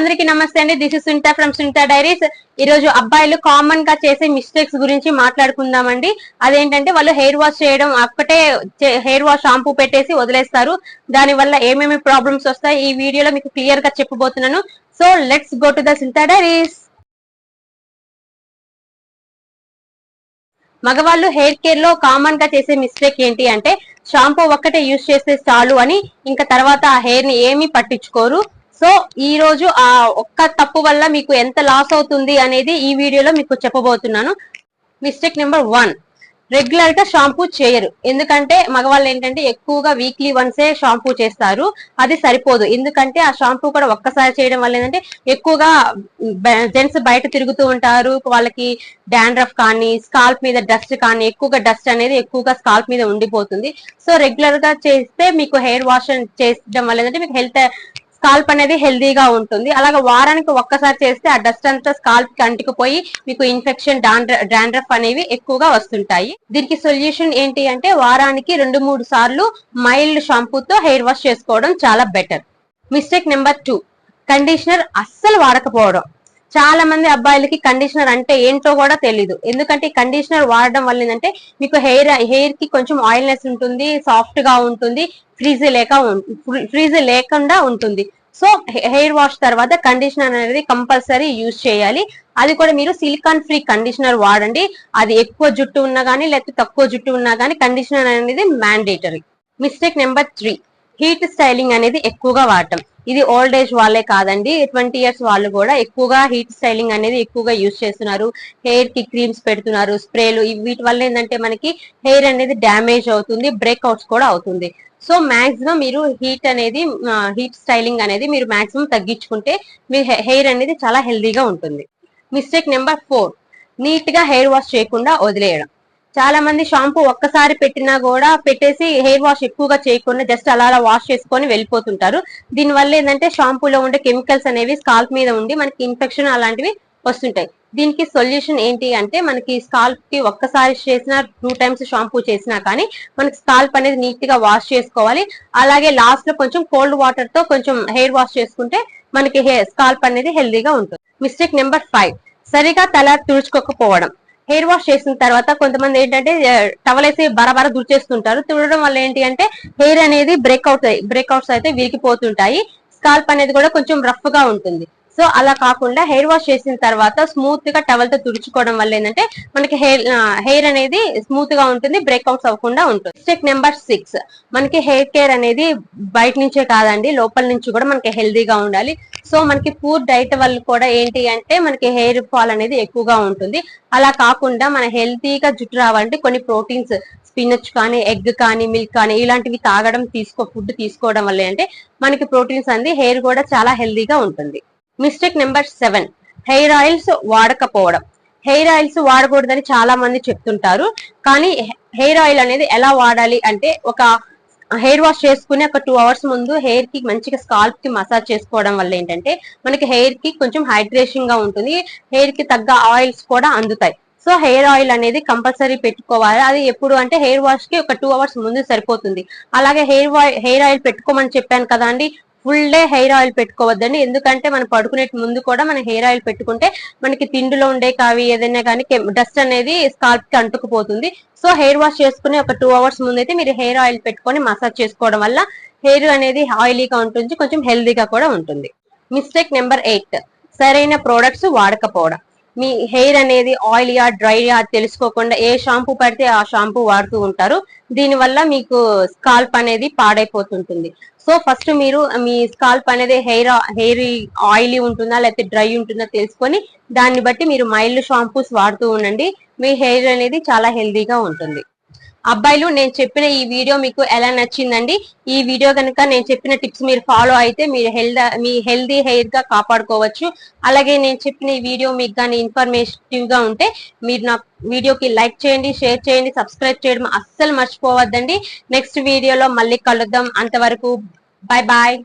అందరికీ నమస్తే అండి. This is Sunta from Sunta diaries ఈ రోజు అబ్బాయిలు కామన్గా చేసే మిస్టేక్స్ గురించి మాట్లాడుకుందామండి. అదేంటంటే వాళ్ళు హెయిర్ వాష్ చేయడం ఒక్కటే హెయిర్ వాష్ షాంపూ పెట్టేసి వదిలేస్తారు. దాని వల్ల ఏమేమి ప్రాబ్లమ్స్ వస్తాయి? ఈ వీడియోలో మీకు క్లియర్గా చెప్పబోతున్నాను. So let's go to the Sunta diaries మగవాళ్ళు హెయిర్ కేర్లో కామన్గా చేసే మిస్టేక్ ఏంటి అంటే షాంపూ ఒక్కటే యూజ్ చేస్తే చాలు అని ఇంకా తర్వాత ఆ హెయిర్ని ఏమీ పట్టించుకోరు. సో ఈ రోజు ఆ ఒక్క తప్పు వల్ల మీకు ఎంత లాస్ అవుతుంది అనేది ఈ వీడియోలో మీకు చెప్పబోతున్నాను. మిస్టేక్ నెంబర్ వన్ రెగ్యులర్గా షాంపూ చేయరు. ఎందుకంటే మగవాళ్ళు ఏంటంటే ఎక్కువగా వీక్లీ వన్సే షాంపూ చేస్తారు. అది సరిపోదు. ఎందుకంటే ఆ షాంపూ కూడా ఒక్కసారి చేయడం వల్ల ఏంటంటే ఎక్కువగా జెంట్స్ బయట తిరుగుతూ ఉంటారు. వాళ్ళకి డాండ్రఫ్ కానీ స్కాల్ప్ మీద డస్ట్ కానీ ఎక్కువగా డస్ట్ అనేది ఎక్కువగా స్కాల్ప్ మీద ఉండిపోతుంది. సో రెగ్యులర్గా చేస్తే మీకు హెయిర్ వాష్ చేయడం వల్ల ఏంటంటే మీకు హెల్త్ స్కాల్ప్ అనేది హెల్దీగా ఉంటుంది. అలాగే వారానికి ఒక్కసారి చేస్తే ఆ డస్ట్ అంతా స్కాల్ప్కి అంటుకుపోయి మీకు ఇన్ఫెక్షన్ డాండ్రఫ్ అనేవి ఎక్కువగా వస్తుంటాయి. దీనికి సొల్యూషన్ ఏంటి అంటే వారానికి రెండు మూడు సార్లు మైల్డ్ షాంపూతో హెయిర్ వాష్ చేసుకోవడం చాలా better. Mistake number two conditioner అస్సలు వాడకపోవడం. చాలా మంది అబ్బాయిలకి కండిషనర్ అంటే ఏంటో కూడా తెలీదు. ఎందుకంటే కండిషనర్ వాడడం వల్ల ఏంటంటే మీకు హెయిర్ హెయిర్కి కొంచెం ఆయిల్నెస్ ఉంటుంది సాఫ్ట్గా ఉంటుంది ఫ్రీజ్ లేక ఫ్రీజ్ లేకుండా ఉంటుంది. సో హెయిర్ వాష్ తర్వాత కండిషనర్ అనేది కంపల్సరీ యూజ్ చేయాలి. అది కూడా మీరు సిలికాన్ ఫ్రీ కండిషనర్ వాడండి. అది ఎక్కువ జుట్టు ఉన్నా కానీ లేకపోతే తక్కువ జుట్టు ఉన్నా కానీ కండిషనర్ అనేది mandatory. Mistake number three. Heat styling అనేది ఎక్కువగా వాడటం. ఇది ఓల్డ్ ఏజ్ వాళ్ళే కాదండి. ట్వంటీ ఇయర్స్ వాళ్ళు కూడా ఎక్కువగా హీట్ స్టైలింగ్ అనేది ఎక్కువగా యూజ్ చేస్తున్నారు. హెయిర్కి క్రీమ్స్ పెడుతున్నారు స్ప్రేలు. వీటి వల్ల ఏంటంటే మనకి హెయిర్ అనేది డ్యామేజ్ అవుతుంది బ్రేక్అవుట్స్ కూడా అవుతుంది. సో మాక్సిమం మీరు హీట్ అనేది హీట్ స్టైలింగ్ అనేది మీరు మాక్సిమం తగ్గించుకుంటే మీ హెయిర్ అనేది చాలా హెల్దీగా ఉంటుంది. Mistake number four. నీట్గా హెయిర్ వాష్ చేయకుండా వదిలేయడం. చాలా మంది షాంపూ ఒక్కసారి పెట్టినా కూడా పెట్టేసి హెయిర్ వాష్ ఎక్కువగా చేయకుండా జస్ట్ అలా అలా వాష్ చేసుకొని వెళ్ళిపోతుంటారు. దీని వల్ల ఏంటంటే షాంపూలో ఉండే కెమికల్స్ అనేవి స్కాల్ప్ మీద ఉండి మనకి ఇన్ఫెక్షన్ అలాంటివి వస్తుంటాయి. దీనికి సొల్యూషన్ ఏంటి అంటే మనకి స్కాల్ప్కి ఒక్కసారి చేసినా టూ టైమ్స్ షాంపూ చేసినా కానీ మనకి స్కాల్ప్ అనేది నీట్గా వాష్ చేసుకోవాలి. అలాగే లాస్ట్లో కొంచెం కోల్డ్ వాటర్తో కొంచెం హెయిర్ వాష్ చేసుకుంటే మనకి స్కాల్ప్ అనేది హెల్దీగా ఉంటుంది. మిస్టేక్ నెంబర్ ఫైవ్ సరిగా తల తుడుచుకోకపోవడం. హెయిర్ వాష్ చేసిన తర్వాత కొంతమంది ఏంటంటే టవల్ వేసి బరబర దుర్చేస్తుంటారు తుడడం వల్ల ఏంటి అంటే హెయిర్ అనేది బ్రేక్అవుట్ బ్రేక్అవుట్స్ అయితే విరిగిపోతుంటాయి స్కాల్ప్ అనేది కూడా కొంచెం రఫ్గా ఉంటుంది. సో అలా కాకుండా హెయిర్ వాష్ చేసిన తర్వాత స్మూత్గా టవల్తో తుడుచుకోవడం వల్ల ఏంటంటే మనకి హెయిర్ హెయిర్ అనేది స్మూత్గా ఉంటుంది బ్రేక్అవుట్స్ అవ్వకుండా ఉంటుంది. మిస్టేక్ నెంబర్ సిక్స్ మనకి హెయిర్ కేర్ అనేది బయట నుంచే కాదండి లోపల నుంచి కూడా మనకి హెల్దీగా ఉండాలి. సో మనకి పూర్ డైట్ వల్ల కూడా ఏంటి అంటే మనకి హెయిర్ ఫాల్ అనేది ఎక్కువగా ఉంటుంది. అలా కాకుండా మన హెల్తీగా జుట్టు రావాలంటే కొన్ని ప్రోటీన్స్ స్పినచ్ కానీ ఎగ్ కానీ మిల్క్ కానీ ఇలాంటివి తాగడం తీసుకో ఫుడ్ తీసుకోవడం వల్ల అంటే మనకి ప్రోటీన్స్ అంది హెయిర్ కూడా చాలా హెల్దీగా ఉంటుంది. Mistake number seven. Hair oils వాడకపోవడం. Hair oils వాడకూడదని చాలా మంది చెప్తుంటారు. కానీ హెయిర్ ఆయిల్ అనేది ఎలా వాడాలి అంటే ఒక హెయిర్ వాష్ చేసుకుని ఒక టూ అవర్స్ ముందు హెయిర్కి మంచిగా స్కాల్ప్కి మసాజ్ చేసుకోవడం వల్ల ఏంటంటే మనకి హెయిర్కి కొంచెం హైడ్రేషన్గా ఉంటుంది. హెయిర్కి తగ్గ ఆయిల్స్ కూడా అందుతాయి. సో హెయిర్ ఆయిల్ అనేది కంపల్సరీ పెట్టుకోవాలి. అది ఎప్పుడు అంటే హెయిర్ వాష్కి ఒక టూ అవర్స్ ముందు సరిపోతుంది. అలాగే హెయిర్ హెయిర్ ఆయిల్ పెట్టుకోమని చెప్పాను కదా అండి. ఫుల్ డే హెయిర్ ఆయిల్ పెట్టుకోవద్దండి. ఎందుకంటే మనం పడుకునే ముందు కూడా మనం హెయిర్ ఆయిల్ పెట్టుకుంటే మనకి తిండిలో ఉండే కావి ఏదైనా కానీ డస్ట్ అనేది స్కాల్ప్కి అంటుకుపోతుంది. సో హెయిర్ వాష్ చేసుకుని ఒక టూ అవర్స్ ముందు అయితే మీరు హెయిర్ ఆయిల్ పెట్టుకొని మసాజ్ చేసుకోవడం వల్ల హెయిర్ అనేది ఆయిలీగా ఉంటుంది కొంచెం హెల్దీగా కూడా ఉంటుంది. మిస్టేక్ నెంబర్ ఎయిట్ సరైన ప్రోడక్ట్స్ వాడకపోవడం. మీ హెయిర్ అనేది ఆయిలియా డ్రైయా తెలుసుకోకుండా ఏ షాంపూ పడితే ఆ షాంపూ వాడుతూ ఉంటారు. దీనివల్ల మీకు స్కాల్ప్ అనేది పాడైపోతుంటుంది. సో ఫస్ట్ మీరు మీ స్కాల్ప్ అనేది హెయిర్ హెయిర్ ఆయిలీ ఉంటుందా లేకపోతే డ్రై ఉంటుందా తెలుసుకొని దాన్ని బట్టి మీరు మైల్డ్ షాంపూస్ వాడుతూ ఉండండి. మీ హెయిర్ అనేది చాలా హెల్దీగా ఉంటుంది. అబ్బాయిలు నేను చెప్పిన ఈ వీడియో మీకు ఎలా నచ్చిందండి? ఈ వీడియో కనుక నేను చెప్పిన టిప్స్ మీరు ఫాలో అయితే మీరు హెల్త్ మీ హెల్దీ హెయిర్గా కాపాడుకోవచ్చు. అలాగే నేను చెప్పిన ఈ వీడియో మీకు కానీ ఇన్ఫర్మేటివ్గా ఉంటే మీరు నా వీడియోకి లైక్ చేయండి షేర్ చేయండి సబ్స్క్రైబ్ చేయడం అస్సలు మర్చిపోవద్దండి. నెక్స్ట్ వీడియోలో మళ్ళీ కలుద్దాం. అంతవరకు Bye bye.